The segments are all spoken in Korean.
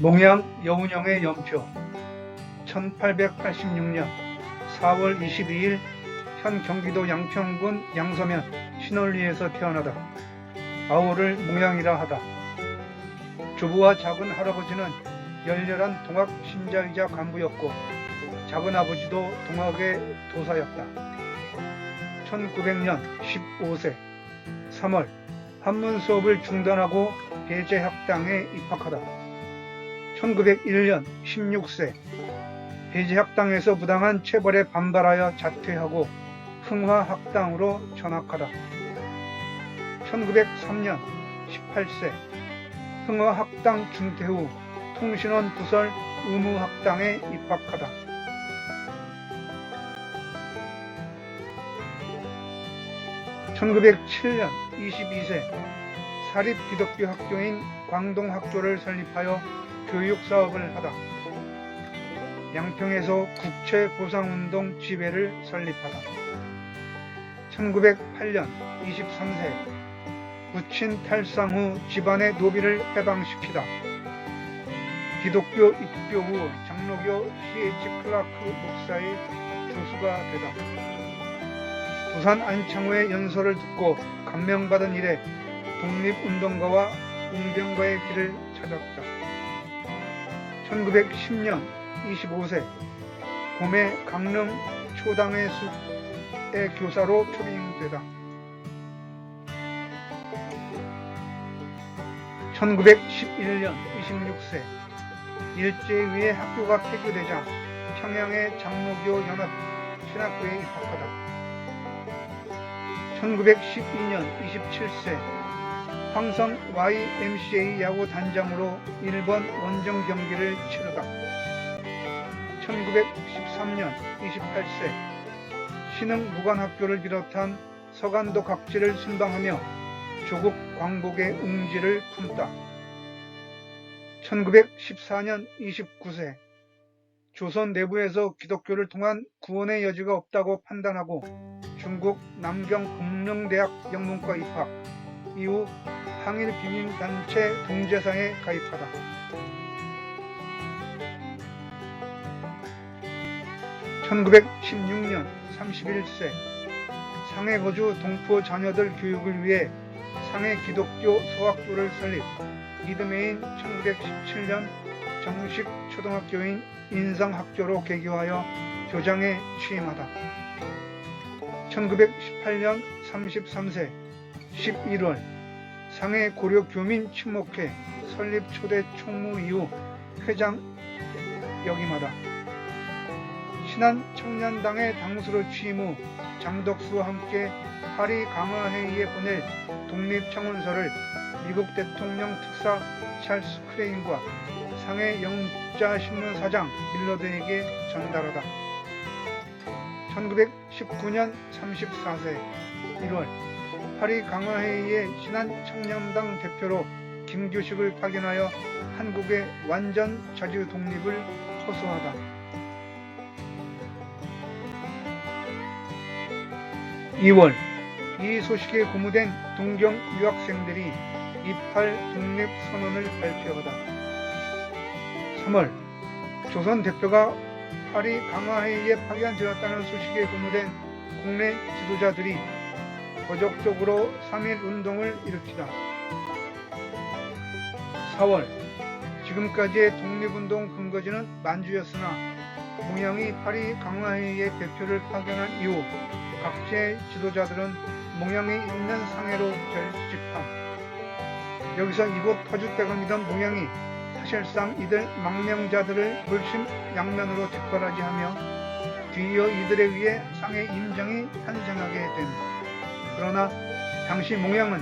몽양 여운형의 연표 1886년 4월 22일 현 경기도 양평군 양서면 신월리에서 태어나다 아우를 몽양이라 하다 주부와 작은 할아버지는 열렬한 동학 신자이자 간부였고 작은 아버지도 동학의 도사였다. 1900년 15세 3월 한문 수업을 중단하고 배제학당에 입학하다. 1901년 16세 배제학당에서 부당한 체벌에 반발하여 자퇴하고 흥화학당으로 전학하다. 1903년 18세 흥화학당 중퇴 후 통신원 부설 의무학당에 입학하다. 1907년 22세 사립 기독교 학교인 광동학교를 설립하여 교육 사업을 하다. 양평에서 국채 보상운동 지회를 설립하다. 1908년 23세 부친 탈상 후 집안의 노비를 해방시키다. 기독교 입교 후 장로교 C.H. 클라크 목사의 조수가 되다. 부산 안창호의 연설을 듣고 감명받은 이래 독립운동가와 웅병가의 길을 찾았다. 1910년 25세 봄에 강릉 초당의 숲의 교사로 초빙되다. 1911년 26세 일제에 학교가 폐교되자 평양의 장로교 연합 신학교에 입학하다. 1912년 27세 황성 YMCA 야구 단장으로 일본 원정 경기를 치르다. 1913년 28세 신흥 무관학교를 비롯한 서간도 각지를 순방하며 조국 광복의 웅지를 품다. 1914년 29세 조선 내부에서 기독교를 통한 구원의 여지가 없다고 판단하고 중국 남경 금릉대학 영문과 입학 이후 항일 비민단체 동재상에 가입하다. 1916년 31세 상해 거주 동포 자녀들 교육을 위해 상해 기독교 소학교를 설립 이듬해인 1917년 정식 초등학교인 인성학교로 개교하여 교장에 취임하다. 1918년 33세 11월 상해 고려 교민 친목회 설립 초대 총무 이후 회장 역임하다. 신한 청년당의 당수로 취임 후 장덕수와 함께 파리 강화회의에 보낼 독립청원서를 미국 대통령 특사 찰스 크레인과 상해 영자신문 사장 밀러드에게 전달하다. 1919년 34세 1월 파리 강화회의에 신한 청년당 대표로 김규식을 파견하여 한국의 완전 자주 독립을 호소하다. 2월 이 소식에 고무된 동경 유학생들이 이팔 독립 선언을 발표하다. 3월 조선 대표가 파리 강화회의에 파견되었다는 소식에 고무된 국내 지도자들이 거적적으로 3.1 운동을 일으키다. 4월 지금까지의 독립운동 근거지는 만주였으나 몽양이 파리 강화회의에 대표를 파견한 이후 각지의 지도자들은 몽양에 있는 상해로 결집함. 여기서 이곳 터줏대감이던 몽양이 사실상 이들 망명자들을 물심 양면으로 적발하지 하며 뒤이어 이들에 의해 상해 임정이 탄생하게 된. 그러나 당시 몽양은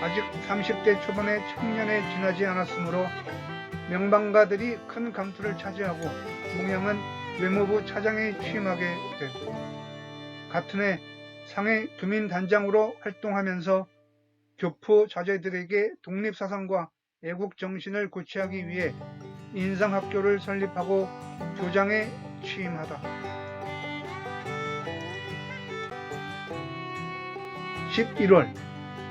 아직 30대 초반의 청년에 지나지 않았으므로 명방가들이 큰 강투를 차지하고 몽양은 외무부 차장에 취임하게 된. 같은 해 상해 교민단장으로 활동하면서 교포 자제들에게 독립사상과 애국 정신을 고취하기 위해 인상학교를 설립하고 교장에 취임하다. 11월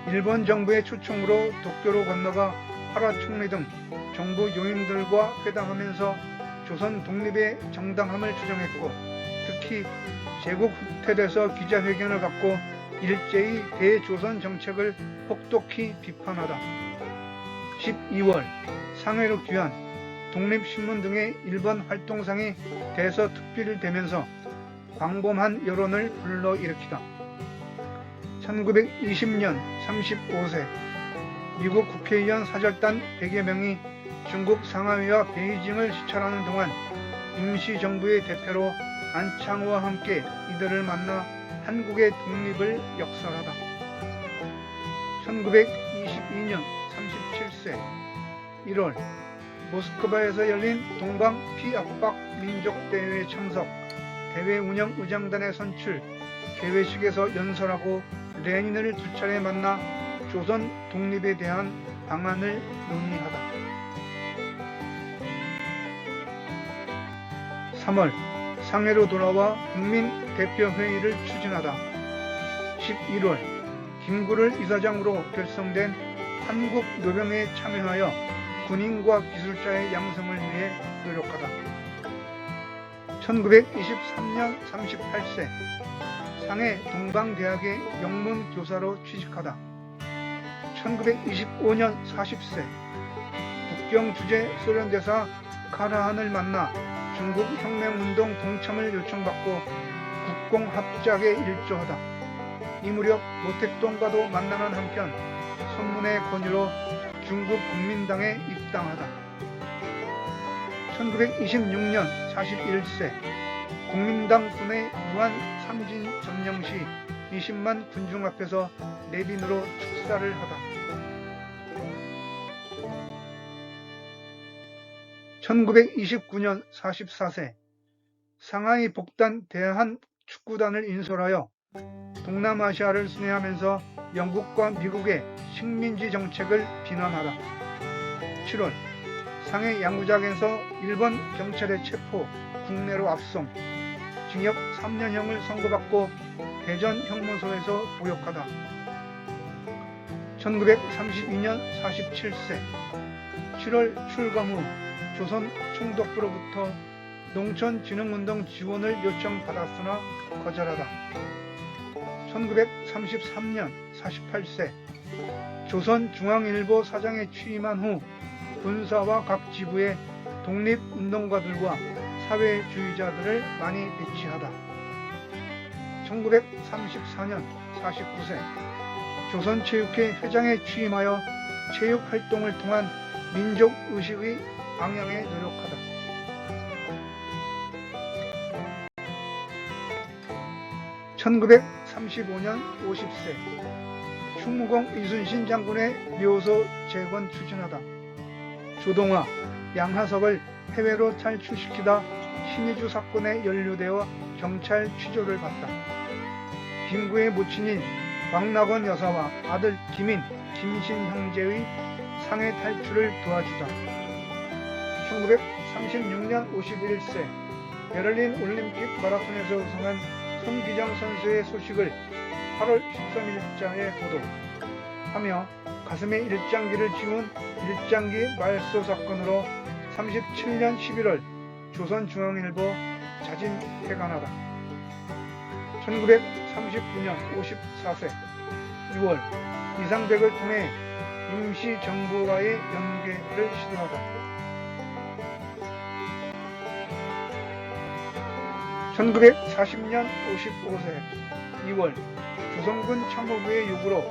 일본 정부의 초청으로 도쿄로 건너가 파라 총리 등 정부 요인들과 회담하면서 조선 독립의 정당함을 주장했고 특히 제국 후퇴돼서 기자회견을 갖고 일제히 대조선 정책을 혹독히 비판하다. 12월 상해로 귀한 독립신문 등의 일본 활동상이 대서특필을 되면서 광범한 여론을 불러일으키다. 1920년 35세 미국 국회의원 사절단 100여 명이 중국 상하이와 베이징을 시찰하는 동안 임시정부의 대표로 안창호와 함께 이들을 만나 한국의 독립을 역설하다. 1922년 37세 1월 모스크바에서 열린 동방 피압박 민족대회에 참석, 대회 운영 의장단의 선출, 개회식에서 연설하고 레닌을 두 차례 만나 조선 독립에 대한 방안을 논의하다. 3월 상해로 돌아와 국민대표회의를 추진하다. 11월 김구를 이사장으로 결성된 한국노병에 참여하여 군인과 기술자의 양성을 위해 노력하다. 1923년 38세 상해 동방대학의 영문 교사로 취직하다. 1925년 40세 국경 주재 소련대사 카라한을 만나 중국 혁명운동 동참을 요청받고 국공합작에 일조하다. 이 무렵 모택동과도 만나는 한편 손문의 권유로 중국 국민당에 입당하다. 1926년 41세 국민당 군의 무한 삼진 점령 시 20만 군중 앞에서 내빈으로 축사를 하다. 1929년 44세 상하이 복단 대한 축구단을 인솔하여 동남아시아를 순회하면서 영국과 미국의 식민지 정책을 비난하다. 7월 상해 양구장에서 일본 경찰의 체포, 국내로 압송, 징역 3년형을 선고받고 대전 형무소에서 보역하다. 1932년 47세 7월 출검 후 조선 총독부로부터 농촌진흥운동 지원을 요청받았으나 거절하다. 1933년 48세 조선중앙일보 사장에 취임한 후 군사와 각 지부의 독립운동가들과 사회주의자들을 많이 배치하다. 1934년 49세 조선체육회 회장에 취임하여 체육활동을 통한 민족의식의 방향에 노력하다. 1935년 50세 충무공 이순신 장군의 묘소 재건 추진하다. 조동화, 양하석을 해외로 탈출시키다 신의주 사건에 연루되어 경찰 취조를 받다. 김구의 모친인 왕낙원 여사와 아들 김인, 김신 형제의 상해 탈출을 도와주다. 1936년 51세 베를린 올림픽 마라톤에서 우승한 손기정 선수의 소식을 8월 13일자에 보도하며 가슴에 일장기를 지운 일장기 말소 사건으로 37년 11월 조선중앙일보 자진 퇴간하다. 1939년 54세 6월 이상백을 통해 임시정부와의 연계를 시도하다. 1940년 55세 2월 조선군 참모부의 요구로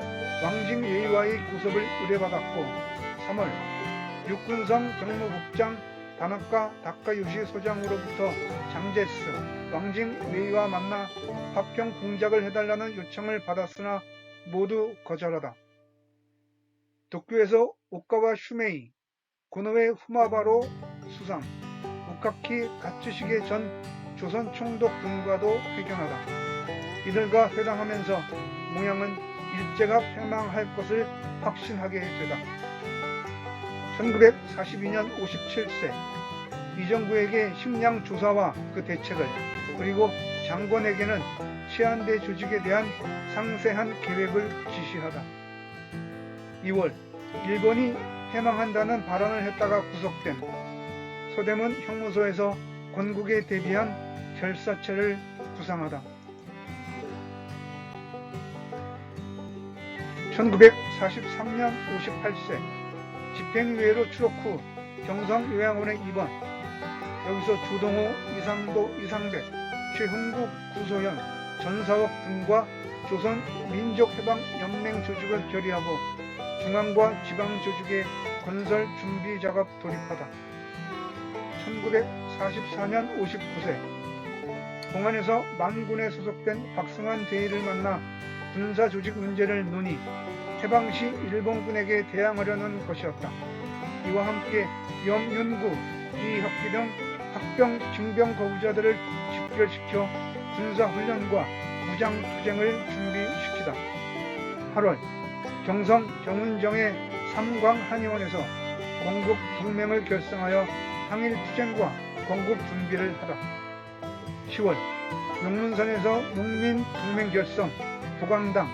왕징 예의와의 구속을 의뢰받았고 3월 육군성 경무국장 단학가 다카유시 소장으로부터 장제스 왕징 웨이와 만나 합평 공작을 해달라는 요청을 받았으나 모두 거절하다. 도쿄에서 오카와 슈메이, 고노의 후마바로 수상, 우카키 가츠시게 전 조선 총독 등과도 회견하다. 이들과 회담하면서 모양은 일제가 패망할 것을 확신하게 되다. 1942년 57세 이정부에게 식량 조사와 그 대책을 그리고 장관에게는 치안대 조직에 대한 상세한 계획을 지시하다. 2월 일본이 해망한다는 발언을 했다가 구속된 서대문 형무소에서 건국에 대비한 결사체를 구상하다. 1943년 58세 집행유예로 추록 후 경성요양원에 입원 여기서 주동호, 이상도, 이상백, 최흥국, 구소현, 전사옥 등과 조선 민족해방연맹 조직을 결의하고 중앙과 지방 조직의 건설 준비 작업 돌입하다. 1944년 59세 공안에서 만군에 소속된 박승환 대위를 만나 군사 조직 문제를 논의 해방 시 일본군에게 대항하려는 것이었다. 이와 함께 염윤구, 이혁기 등 합병 징병 거부자들을 집결시켜 군사훈련과 무장투쟁을 준비시키다. 8월 경성 정은정의 삼광 한의원에서 건국 동맹을 결성하여 항일 투쟁과 건국 준비를 하다. 10월 용문산에서 농민 동맹 결성, 보강당,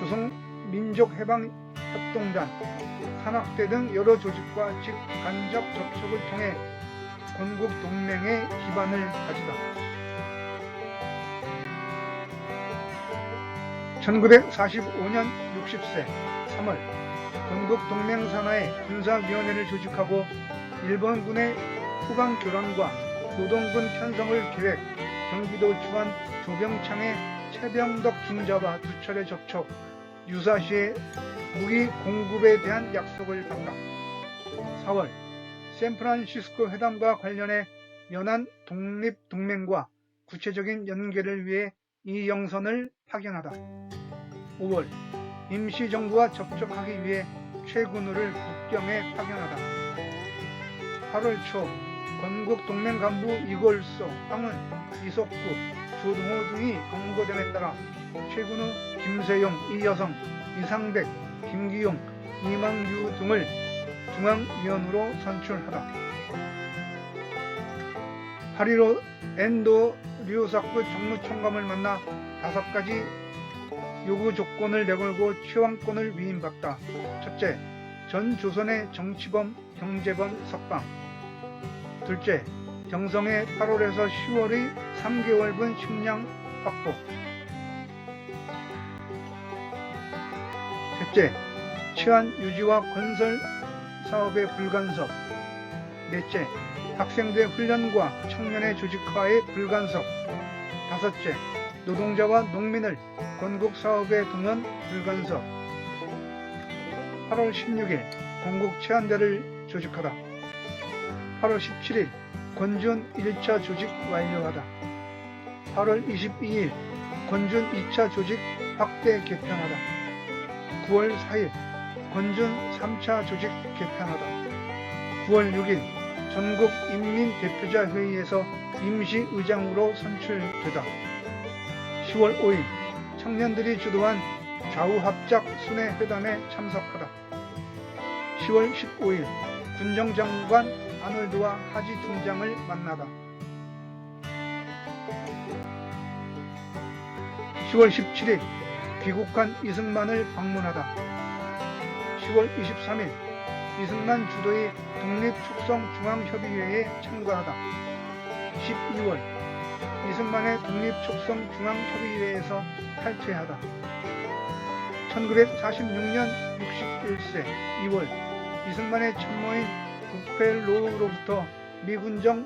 조선 민족해방협동단, 산악대 등 여러 조직과 직간접 접촉을 통해 건국 동맹의 기반을 다지다. 1945년 60세 3월 건국 동맹 산하에 군사위원회를 조직하고 일본군의 후방 교란과 노동군 편성을 계획, 경기도 주한 조병창의 최병덕 중자와 두 차례 접촉, 유사시에 무기 공급에 대한 약속을 받다. 4월 샌프란시스코 회담과 관련해 연안 독립 동맹과 구체적인 연계를 위해 이영선을 파견하다. 5월 임시정부와 접촉하기 위해 최군우를 북경에 파견하다. 8월 초 건국 동맹 간부 이골소, 황은, 이석구, 조동호 등이 검거됨에 따라 최근우, 김세용, 이여성, 이상백, 김기용, 이망유 등을 중앙위원으로 선출하다. 8.15 엔도 류사쿠 정무총감을 만나 다섯 가지 요구 조건을 내걸고 취왕권을 위임받다. 첫째, 전 조선의 정치범, 경제범 석방. 둘째, 경성의 8월에서 10월의 3개월분 식량 확보. 셋째, 치안 유지와 건설 사업의 불간섭. 넷째, 학생대 훈련과 청년의 조직화의 불간섭. 다섯째, 노동자와 농민을 건국 사업에 동원 불간섭. 8월 16일 건국 치안대를 조직하다. 8월 17일 권준 1차 조직 완료하다. 8월 22일 권준 2차 조직 확대 개편하다. 9월 4일 권준 3차 조직 개편하다. 9월 6일 전국 인민대표자 회의에서 임시의장으로 선출되다. 10월 5일 청년들이 주도한 좌우합작 순회 회담에 참석하다. 10월 15일 군정장관 아놀드와 하지 중장을 만나다. 10월 17일 귀국한 이승만을 방문하다. 10월 23일 이승만 주도의 독립축성중앙협의회에 참가하다. 12월 이승만의 독립축성중앙협의회에서 탈퇴하다. 1946년 61세 2월 이승만의 참모인 국회로로부터 미군정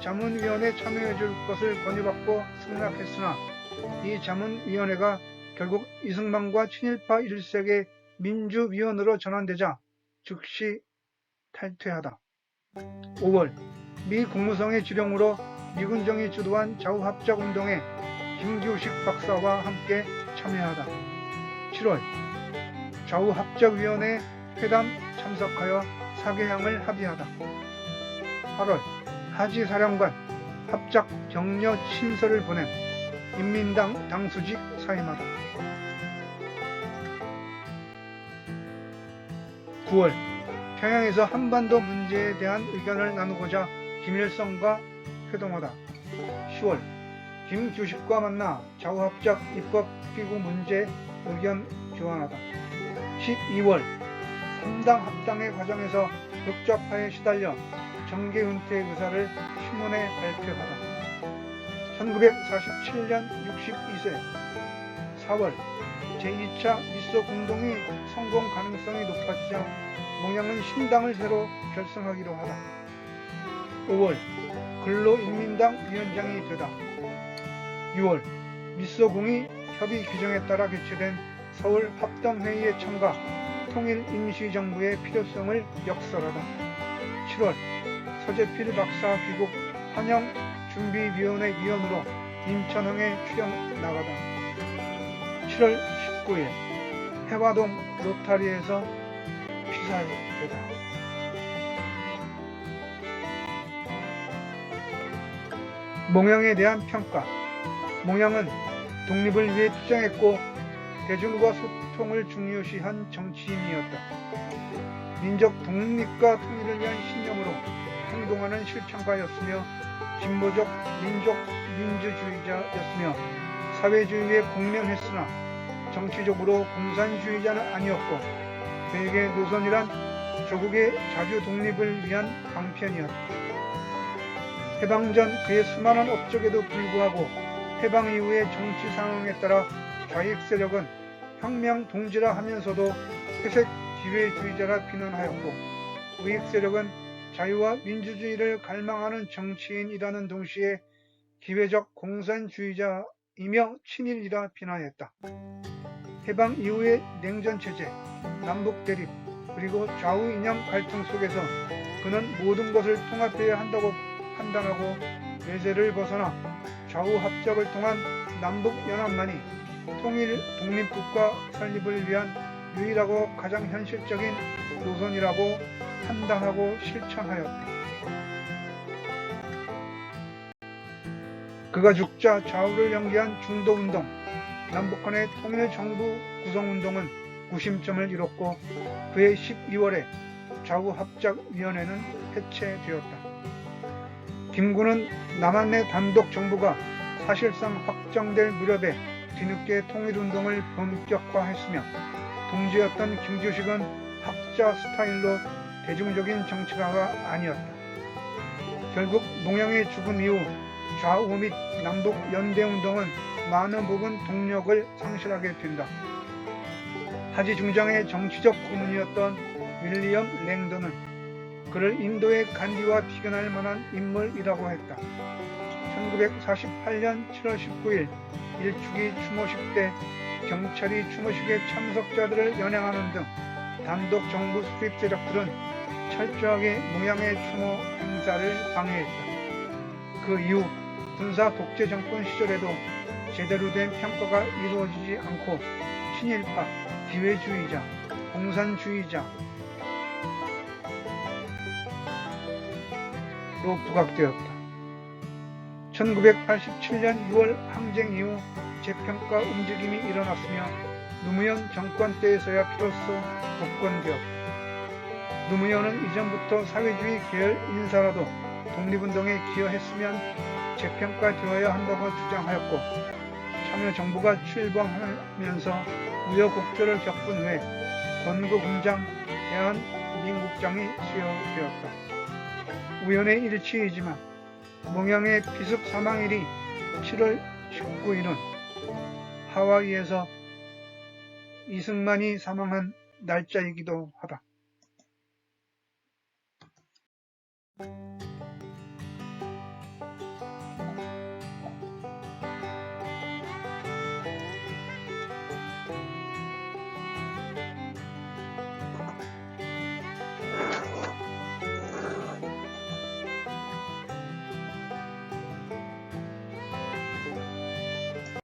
자문위원회 참여해 줄 것을 권유받고 승낙했으나 이 자문위원회가 결국 이승만과 친일파 1세의 민주위원으로 전환되자 즉시 탈퇴하다. 5월 미 국무성의 지령으로 미군정이 주도한 좌우합작 운동에 김규식 박사와 함께 참여하다. 7월 좌우합작위원회 회담 참석하여 사개항을 합의하다. 8월 하지 사령관 합작 격려 친서를 보냄 인민당 당수직 사임하다. 9월 평양에서 한반도 문제에 대한 의견을 나누고자 김일성과 회동하다. 10월 김규식과 만나 좌우합작 입법 기구 문제 의견 교환하다. 12월 분당 합당의 과정에서 흑좌파에 시달려 정계 은퇴 의사를 신문에 발표하다. 1947년 62세 4월 제2차 미소 공동이 성공 가능성이 높아지자 몽양은 신당을 새로 결성하기로 하다. 5월 근로인민당 위원장이 되다. 6월 미소공이 협의 규정에 따라 개최된 서울 합동회의에 참가 통일 임시정부의 필요성을 역설하다. 7월 서재필 박사 귀국 환영 준비위원회 위원으로 인천항에 출연 나가다. 7월 19일 해화동 로타리에서 피살되다. 몽양에 대한 평가 몽양은 독립을 위해 투쟁했고 대중과 소통을 중요시한 정치인이었다. 민족 독립과 통일을 위한 신념으로 행동하는 실천가였으며 진보적 민족 민주주의자였으며 사회주의에 공명했으나 정치적으로 공산주의자는 아니었고 그에게 노선이란 조국의 자주 독립을 위한 강편이었다. 해방 전 그의 수많은 업적에도 불구하고 해방 이후의 정치 상황에 따라 좌익 세력은 혁명 동지라 하면서도 회색 기회주의자라 비난하였고 우익 세력은 자유와 민주주의를 갈망하는 정치인이라는 동시에 기회적 공산주의자이며 친일이라 비난했다. 해방 이후의 냉전 체제, 남북 대립, 그리고 좌우 이념 갈등 속에서 그는 모든 것을 통합해야 한다고 판단하고 외세를 벗어나 좌우 합작을 통한 남북 연합만이 통일 독립국가 설립을 위한 유일하고 가장 현실적인 노선이라고 판단하고 실천하였다. 그가 죽자 좌우를 연기한 중도운동, 남북한의 통일정부 구성운동은 구심점을 이뤘고 그해 12월에 좌우합작위원회는 해체되었다. 김구는 남한의 단독 정부가 사실상 확정될 무렵에 뒤늦게 통일운동을 본격화했으며 동지였던 김주식은 학자 스타일로 대중적인 정치가가 아니었다. 결국 농양의 죽음 이후 좌우 및 남북 연대운동은 많은 부분 동력을 상실하게 된다. 하지 중장의 정치적 고문이었던 윌리엄 랭던은 그를 인도의 간디와 비견할 만한 인물이라고 했다. 1948년 7월 19일 일주기 추모식 때 경찰이 추모식의 참석자들을 연행하는 등 단독 정부 수립 세력들은 철저하게 무양의 추모 행사를 방해했다. 그 이후 군사 독재 정권 시절에도 제대로 된 평가가 이루어지지 않고 친일파, 기회주의자, 공산주의자 로 부각되었다. 1987년 6월 항쟁 이후 재평가 움직임이 일어났으며 노무현 정권 때에서야 비로소 복권되었다. 노무현은 이전부터 사회주의 계열 인사라도 독립운동에 기여했으면 재평가되어야 한다고 주장하였고 참여정부가 출범하면서 우여곡절을 겪은 후에 권고공장 대한민국장이 수여되었다. 우연의 일치이지만 몽양의 비습 사망일이 7월 19일은 하와이에서 이승만이 사망한 날짜이기도 하다.